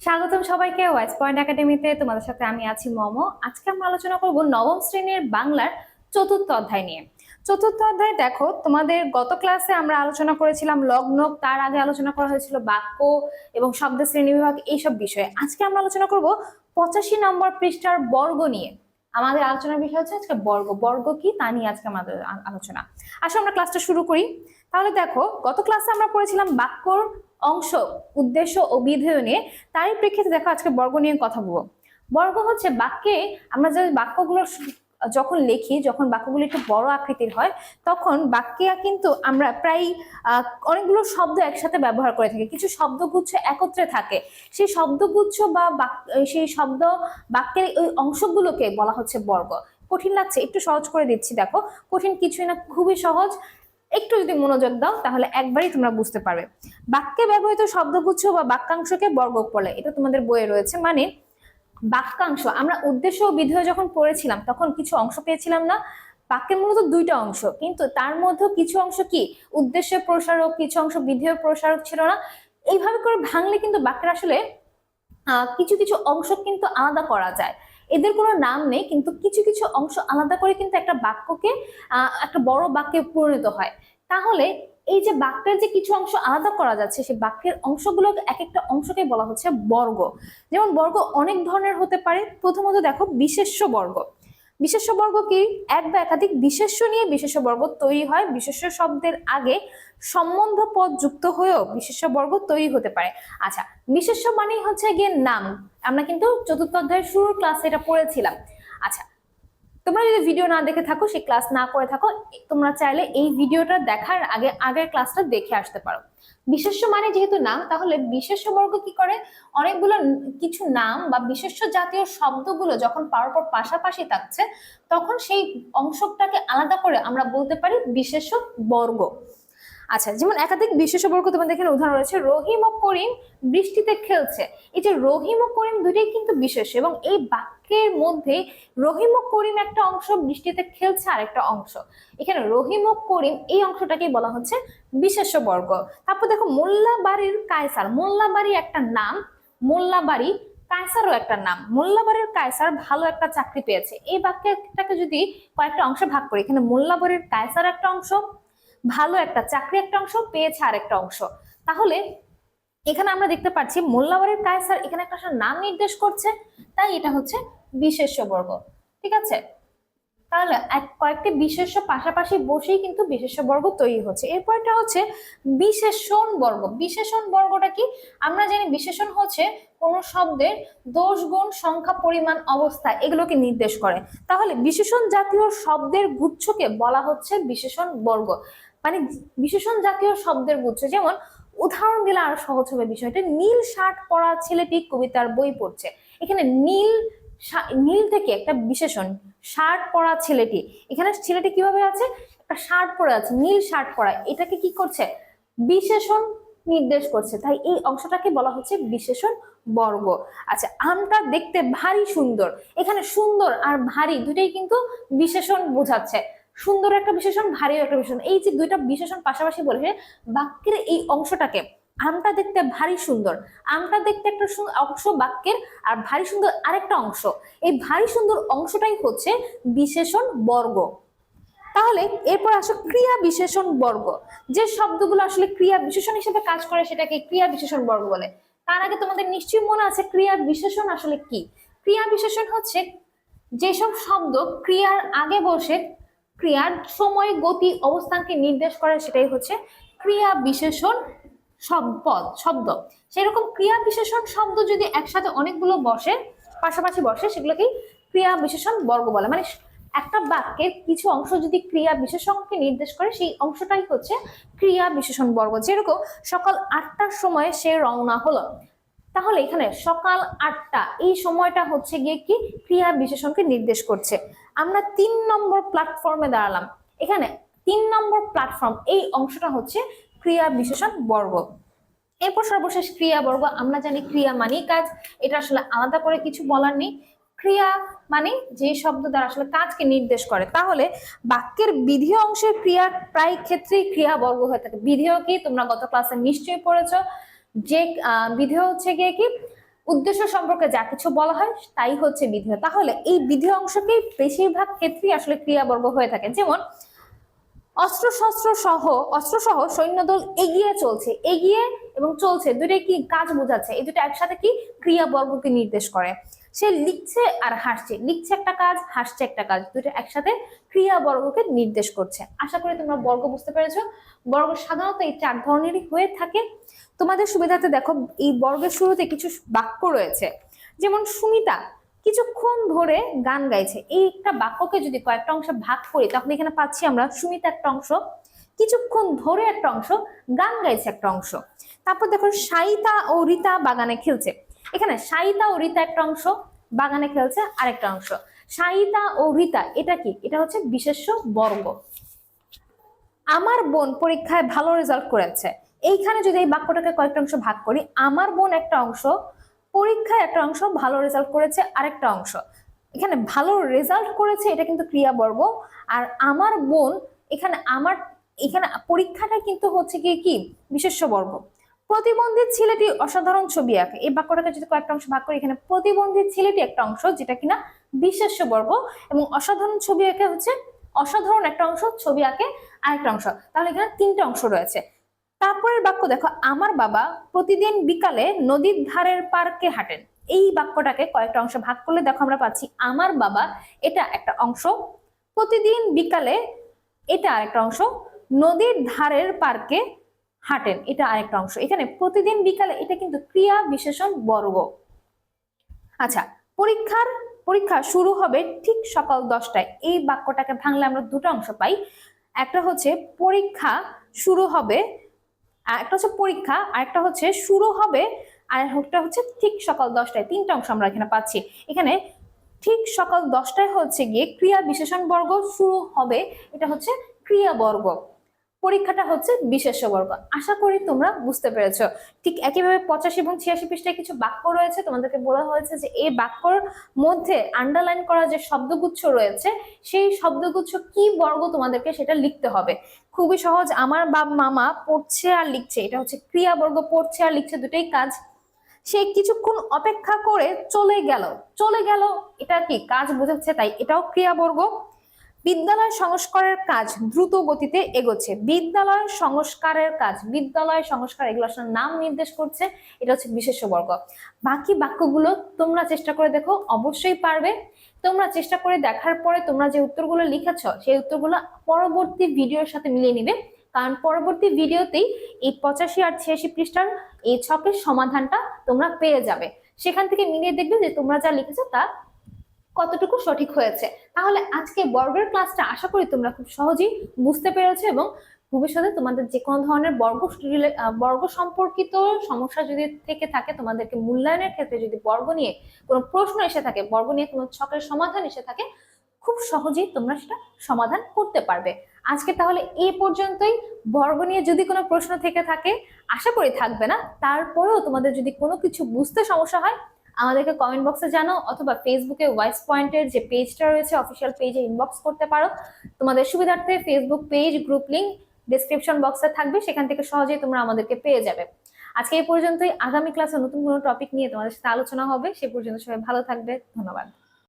স্বাগতম সবাইকে wise point একাডেমিতে তোমাদের সাথে আমি আছি মম। আজকে আমরা আলোচনা করব নবম শ্রেণির বাংলার চতুর্থ অধ্যায় নিয়ে। চতুর্থ অধ্যায় দেখো, তোমাদের গত ক্লাসে আমরা আলোচনা করেছিলাম লগ্ন, তার আগে আলোচনা করা হয়েছিল বাক্য এবং শব্দ শ্রেণি বিভাগ এইসব বিষয়ে। আজকে আমরা আলোচনা করব পঁচাশি নম্বর পৃষ্ঠার বর্গ নিয়ে। আমাদের আলোচনার বিষয় হচ্ছে আজকে বর্গ। বর্গ কি? তা নিয়ে আজকে আমাদের আলোচনা। আসলে আমরা ক্লাসটা শুরু করি। তাহলে দেখো, গত ক্লাসে আমরা পড়েছিলাম বাক্যর অংশ, উদ্দেশ্য ও বিধেয় নিয়ে তারই প্রেক্ষিতে দেখো আজকে বর্গ নিয়ে কথা বলব। বর্গ হচ্ছে বাক্যে আমরা যে বাক্যগুলো যখন লিখি, যখন বাক্যগুলো একটু বড় আকৃতির হয়, তখন বাক্যে কিন্তু আমরা প্রায় অনেকগুলো শব্দ একসাথে ব্যবহার করে থাকি। কিছু শব্দগুচ্ছ একত্রে থাকে। সেই শব্দগুচ্ছ বা সেই শব্দ বাক্যের ওই অংশগুলোকে বলা হচ্ছে বর্গ। কঠিন লাগছে, একটু সহজ করে দিচ্ছি, দেখো। কঠিন কিছুই না, খুবই সহজ। একটু যদি মনোযোগ দাও, তাহলে একবারই তোমরা বুঝতে পারবে। বাক্যে ব্যবহৃত শব্দগুচ্ছ বা বাক্যাংশকে বর্গ বলে। এটা তোমাদের বইয়ে রয়েছে। মানে বাক্যাংশ। আমরা উদ্দেশ্য ও বিধেয় যখন পড়েছিলাম, তখন কিছু অংশ পেয়েছিলাম না। বাক্যের মূলত দুইটা অংশ। কিন্তু তার মধ্যে কিছু অংশ কি? উদ্দেশ্যের প্রসারক, কিছু অংশ বিধেয় প্রসারক ছিল না। এইভাবে করে ভাঙলে কিন্তু বাক্যের আসলে কিছু কিছু অংশ কিন্তু আলাদা করা যায়। এদের কোনো নাম নেই, কিন্তু কিছু কিছু অংশ আলাদা করে কিন্তু একটা বাক্যকে একটা বড় বাক্যে পরিণত হয়। তাহলে এই যে বাক্যের যে কিছু অংশ আলাদা করা যাচ্ছে, সেই বাক্যের অংশগুলো এক একটা অংশকে বলা হচ্ছে বর্গ। যেমন বর্গ অনেক ধরনের হতে পারে। প্রথমত দেখো, বিশেষ্য বর্গ। বিশেষ্য বর্গ কি? এক বা একাধিক বিশেষ্য নিয়ে বিশেষ্য বর্গ তৈরি হয়। বিশেষ্য শব্দের আগে সম্বন্ধ পদ যুক্ত হয়েও বিশেষ্য বর্গ তৈরি হতে পারে। আচ্ছা বিশেষ্য মানেই হচ্ছে গিয়ে নাম। আমরা কিন্তু চতুর্থ অধ্যায়ের শুরুর ক্লাসে এটা পড়েছিলাম। আচ্ছা তোমরা যদি ভিডিও না দেখে থাকো, সেই ক্লাস না করে থাকো তোমরা চাইলে এই ভিডিওটা দেখার আগে, আগের ক্লাসটা দেখে আসতে পারো। বিশেষ মানে যেহেতু নাম, তাহলে বিশেষ বর্গ কি করে? অনেকগুলো কিছু নাম বা বিশেষ জাতীয় শব্দগুলো যখন পরপর পাশাপাশি থাকছে, তখন সেই অংশটাকে আলাদা করে আমরা বলতে পারি বিশেষ বর্গ। আচ্ছা যেমন একাধিক বিশেষ্য বর্গ তোমাদের এখানে উদাহরণ রয়েছে, রহিম ও করিম বৃষ্টিতে খেলছে। এই যে রহিম ও করিম দুটোই কিন্তু বিশেষ এবং এই বাক্যের মধ্যে রহিম ও করিম একটা অংশ, বৃষ্টিতে খেলছে আরেকটা অংশ। এখানে রহিম ও করিম এই অংশটাকেই বলা হচ্ছে বিশেষ্য বর্গ তারপর দেখো মোল্লা বাড়ির কায়সার মোল্লা বাড়ি একটা নাম মোল্লা বাড়ি কায়সারও একটা নাম। মোল্লাবাড়ির কায়সার ভালো একটা চাকরি পেয়েছে। এই বাক্যটাকে যদি কয়েকটা অংশে ভাগ করি, এখানে মোল্লাবাড়ির কায়সার একটা অংশ ভালো একটা চাকরি একটা অংশ, পেয়েছে আরেকটা অংশ। তাহলে এখানে আমরা দেখতে পাচ্ছি মোল্লাবাড়ির কায়সার এখানে একটা নাম নির্দেশ করছে, তাই এটা হচ্ছে বিশেষ্য বর্গ, ঠিক আছে? তাহলে এক, কয়েকটি বিশেষ্য পাশাপাশি বসেই কিন্তু বিশেষ্য বর্গ তৈরি হচ্ছে। এরপরটা হচ্ছে বিশেষণ বর্গ। বিশেষণ বর্গটা কি? আমরা জানি বিশেষণ হচ্ছে কোন শব্দের দোষ গুণ সংখ্যা পরিমাণ অবস্থা, এগুলোকে নির্দেশ করে। তাহলে বিশেষণ জাতীয় শব্দের গুচ্ছকে বলা হচ্ছে বিশেষণ বর্গ। মানে বিশেষণ জাতীয় শব্দের গুচ্ছ যেমন উদাহরণ দিলে আরও সহজ হবে বিষয়টা, নীল শার্ট পরা ছেলেটি কবিতার বই পড়ছে। এখানে নীল নীল থেকে একটা বিশেষণ, শার্ট পরা ছেলেটি। এখানে ছেলেটি কীভাবে আছে? একটা শার্ট পরে আছে, নীল শার্ট পরা। এটাকে কি করছে? বিশেষণ নির্দেশ করছে। তাই এই অংশটাকে বলা হচ্ছে বিশেষণ বর্গ। আচ্ছা আমটা দেখতে ভারী সুন্দর। এখানে সুন্দর আর ভারী দুটাই কিন্তু বিশেষণ বোঝাচ্ছে। সুন্দর একটা বিশেষণ, ভারী একটা বিশেষণ। এই যে দুইটা বিশেষণ পাশাপাশি বলেছে, বাক্যের এই অংশটাকে আমটা দেখতে ভারী সুন্দর, আমটা দেখতে একটা অংশ বাক্যের আর ভারী সুন্দর আরেকটা অংশ। এই ভারী সুন্দর অংশটাই হচ্ছে বিশেষণ বর্গ। তাহলে এরপর আসো ক্রিয়া বিশেষণ বর্গ। যে শব্দগুলো আসলে ক্রিয়া বিশেষণ হিসেবে কাজ করে সেটাকে ক্রিয়া বিশেষণ বর্গ বলে। তার আগে তোমাদের নিশ্চয়ই মনে আছে ক্রিয়া বিশেষণ আসলে কি? ক্রিয়া বিশেষণ হচ্ছে যেসব শব্দ ক্রিয়ার আগে বসে ক্রিয়ার সময় গতি অবস্থানকে নির্দেশ করে সেটাই হচ্ছে ক্রিয়া বিশেষণ শব্দ শব্দ। সেরকম ক্রিয়া বিশেষণ শব্দ যদি একসাথে অনেকগুলো বসে, পাশাপাশি বসে, সেগুলোকেই ক্রিয়া বিশেষণ বর্গ বলে। মানে একটা বাক্যের কিছু অংশ যদি ক্রিয়া বিশেষণকে নির্দেশ করে, সেই অংশটাই হচ্ছে ক্রিয়া বিশেষণ বর্গ। যেরকম সকাল আটটার সময় সে রওনা হলো তাহলে এখানে সকাল আটটা, এই সময়টা হচ্ছে গিয়ে কি ক্রিয়া বিশেষণকে নির্দেশ করছে। আমরা তিন নম্বর প্ল্যাটফর্মে দাঁড়ালাম। এখানে তিন নম্বর প্ল্যাটফর্ম এই অংশটা হচ্ছে ক্রিয়া বিশেষণ বর্গ। এরপর সর্বশেষ ক্রিয়া বর্গ, আমরা জানি ক্রিয়া মানেই কাজ। এটা আসলে আলাদা করে কিছু বলার নেই। ক্রিয়া মানে যে শব্দ দ্বারা আসলে কাজকে নির্দেশ করে। তাহলে বাক্যের বিধি অংশের ক্রিয়া প্রায় ক্ষেত্রেই ক্রিয়া বর্গ হয়ে থাকে। বিধিও কি? তোমরা গত ক্লাসে নিশ্চয়ই পড়েছো। যে বিধেয় হচ্ছে গিয়ে কি, উদ্দেশ্য সম্পর্কে যা কিছু বলা হয় তাই হচ্ছে বিধেয়। তাহলে এই বিধেয় অংশকেই বেশিরভাগ ক্ষেত্রেই আসলে ক্রিয়াবর্গ হয়ে থাকে। যেমন অস্ত্র শস্ত্র সহ অস্ত্র সহ সৈন্যদল এগিয়ে চলছে, এগিয়ে এবং চলছে। দুটোই কি কাজ বোঝাচ্ছে। এই দুটো একসাথে কি ক্রিয়াবর্গকে নির্দেশ করে। সে লিখছে আর হাসছে। লিখছে একটা কাজ, হাসছে একটা কাজ। দুটো একসাথে ক্রিয়া বর্গকে নির্দেশ করছে। আশা করি তোমরা বর্গ বুঝতে পেরেছ। বর্গ সাধারণত এই চার ধরনেরই হয়ে থাকে। তোমাদের সুবিধাতে দেখো, এই বর্গের শুরুতে কিছু বাক্য রয়েছে। যেমন সুমিতা, কিছুক্ষণ ধরে গান গাইছে। এই একটা বাক্যকে যদি কয়েকটা অংশে ভাগ করি, তখন এখানে পাচ্ছি আমরা সুমিতা একটা অংশ, কিছুক্ষণ ধরে একটা অংশ, গান গাইছে একটা অংশ। তারপর দেখো, সাইতা ও রীতা বাগানে খেলছে। এখানে সাইতা ও রীতা একটা অংশ, বাগানে খেলছে আরেকটা অংশ। সাইতা ও রীতা, এটা কি? এটা হচ্ছে বিশেষ্য বর্গ। আমার বোন পরীক্ষায় ভালো রেজাল্ট করেছে। এইখানে যদি এই বাক্যটাকে কয়েকটা অংশ ভাগ করি, আমার বোন একটা অংশ, পরীক্ষায় একটা অংশ ভালো রেজাল্ট করেছে আরেকটা অংশ। এখানে ভালো রেজাল্ট করেছে, এটা কিন্তু ক্রিয়াবর্গ। আর আমার বোন, এখানে আমার, এখানে পরীক্ষাটা কিন্তু হচ্ছে কি কি? বিশেষ্য বর্গ। প্রতিবন্ধী ছেলেটি অসাধারণ ছবি আঁকে। এই বাক্যটাকে যদি কয়েকটা অংশ ভাগ করি, এখানে প্রতিবন্ধী ছেলেটি একটা অংশ, যেটা কিনা বিশেষ্য বর্গ, এবং অসাধারণ ছবি আঁকে হচ্ছে, অসাধারণ একটা অংশ ছবি আঁকে আরেকটা অংশ। তাহলে এখানে তিনটা অংশ রয়েছে। তারপরের বাক্য দেখো, আমার বাবা প্রতিদিন বিকালে নদীর ধারের পার্কে হাঁটেন। এই বাক্যটাকে কয়েকটা অংশ ভাগ করলে দেখো আমরা পাচ্ছি, আমার বাবা এটা একটা অংশ, প্রতিদিন বিকালে এটা আরেকটা অংশ, নদীর ধারের পার্কে হাঁটেন, এটা আরেকটা অংশ। এখানে প্রতিদিন বিকালে এটা কিন্তু ক্রিয়া বিশেষণ বর্গ। আচ্ছা পরীক্ষার, পরীক্ষা শুরু হবে ঠিক সকাল দশটায়। এই বাক্যটাকে ভাঙলে আমরা দুটো অংশ পাই। একটা হচ্ছে পরীক্ষা শুরু হবে, একটা হচ্ছে পরীক্ষা আর একটা হচ্ছে শুরু হবে, আর একটা হচ্ছে ঠিক সকাল দশটায়। তিনটা অংশ আমরা এখানে পাচ্ছি। এখানে ঠিক সকাল দশটায় হচ্ছে গিয়ে ক্রিয়া বিশেষণ বর্গ শুরু হবে, এটা হচ্ছে ক্রিয়া বর্গ। পরীক্ষাটা হচ্ছে বিশেষ্য বর্গ আশা করি তোমরা বুঝতে পেরেছ। ঠিক একইভাবে পঁচাশি এবং ছিয়াশি পৃষ্ঠায় কিছু বাক্য রয়েছে। তোমাদেরকে বলা হয়েছে যে এই বাক্যর মধ্যে আন্ডারলাইন করা যে শব্দগুচ্ছ রয়েছে, সেই শব্দগুচ্ছ কি বর্গ তোমাদেরকে সেটা লিখতে হবে। খুবই সহজ। আমার বাপ, মামা পড়ছে আর লিখছে। এটা হচ্ছে ক্রিয়া বর্গ পড়ছে আর লিখছে দুটোই কাজ। সে কিছুক্ষণ অপেক্ষা করে চলে গেল। চলে গেল এটা কি? কাজ বোঝাচ্ছে তাই এটাও ক্রিয়াবর্গ। বিদ্যালয় সংস্কারের কাজ দ্রুত গতিতে এগোচ্ছে। বিদ্যালয় সংস্কারের কাজ, বিদ্যালয় সংস্কার এগুলো আসলে নাম নির্দেশ করছে, এটা হচ্ছে বিশেষ্য বর্গ বাকি বাক্যগুলো তোমরা চেষ্টা করে দেখো, অবশ্যই পারবে। তোমরা চেষ্টা করে দেখার পরে তোমরা যে উত্তরগুলো লিখেছ, সেই উত্তরগুলো পরবর্তী ভিডিওর সাথে মিলিয়ে নিবে। কারণ পরবর্তী ভিডিওতেই এই পঁচাশি আর ছিয়াশি পৃষ্ঠার এই ছকের সমাধানটা তোমরা পেয়ে যাবে। সেখান থেকে মিলিয়ে দেখবে যে তোমরা যা লিখেছো তা কতটুকু সঠিক হয়েছে? তাহলে আজকে বর্গের ক্লাসটা আশা করি তোমরা খুব সহজেই বুঝতে পেরেছ এবং ভবিষ্যতে তোমাদের যে কোনো ধরনের বর্গ বর্গ সম্পর্কিত সমস্যা যদি থেকে থাকে, তোমাদেরকে মূল্যায়নের ক্ষেত্রে যদি বর্গ নিয়ে কোনো প্রশ্ন এসে থাকে, বর্গ নিয়ে কোনো ছকের সমাধান এসে থাকে, খুব সহজেই তোমরা সেটা সমাধান করতে পারবে। আজকে তাহলে এই পর্যন্তই। বর্গ নিয়ে যদি কোনো প্রশ্ন থেকে থাকে, আশা করি থাকবে না। তারপরেও তোমাদের যদি কোনো কিছু বুঝতে সমস্যা হয় আমাদেরকে কমেন্ট বক্সে জানাও অথবা ফেসবুকে ওয়াইস পয়েন্টের যে পেজটা রয়েছে অফিসিয়াল পেজে ইনবক্স করতে পারো। তোমাদের সুবিধার্থে Facebook page group link description box থাকবে, সেখান থেকে সহজেই তোমরা আমাদেরকে পেয়ে যাবে। আজকে এই পর্যন্তই। আগামী ক্লাসে নতুন কোনো টপিক নিয়ে তোমাদের সাথে আলোচনা হবে। সে পর্যন্ত সবাই ভালো থাকবে। ধন্যবাদ।